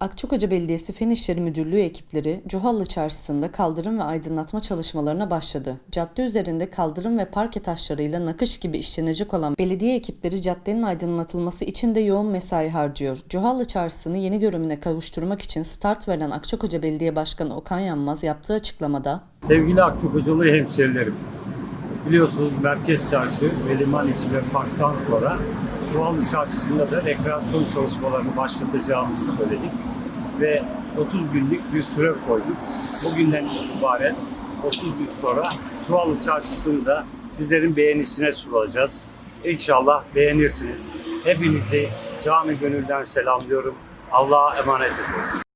Akçakoca Belediyesi Fen İşleri Müdürlüğü ekipleri Cuhallı Çarşısı'nda kaldırım ve aydınlatma çalışmalarına başladı. Cadde üzerinde kaldırım ve parke taşlarıyla nakış gibi işlenecek olan belediye ekipleri caddenin aydınlatılması için de yoğun mesai harcıyor. Cuhallı Çarşısı'nı yeni görümüne kavuşturmak için start veren Akçakoca Belediye Başkanı Okan Yanmaz yaptığı açıklamada Sevgili Akçakocalı hemşerilerim, biliyorsunuz Merkez Çarşı ve Liman içi ve Park'tan sonra Çuvallı Çarşısı'nda da rekreasyon çalışmalarını başlatacağımızı söyledik ve 30 günlük bir süre koyduk. Bugünden itibaren 30 gün sonra Çuvallı Çarşısı'nı da sizlerin beğenisine sunacağız. İnşallah beğenirsiniz. Hepinizi canı gönülden selamlıyorum. Allah'a emanet ediyorum.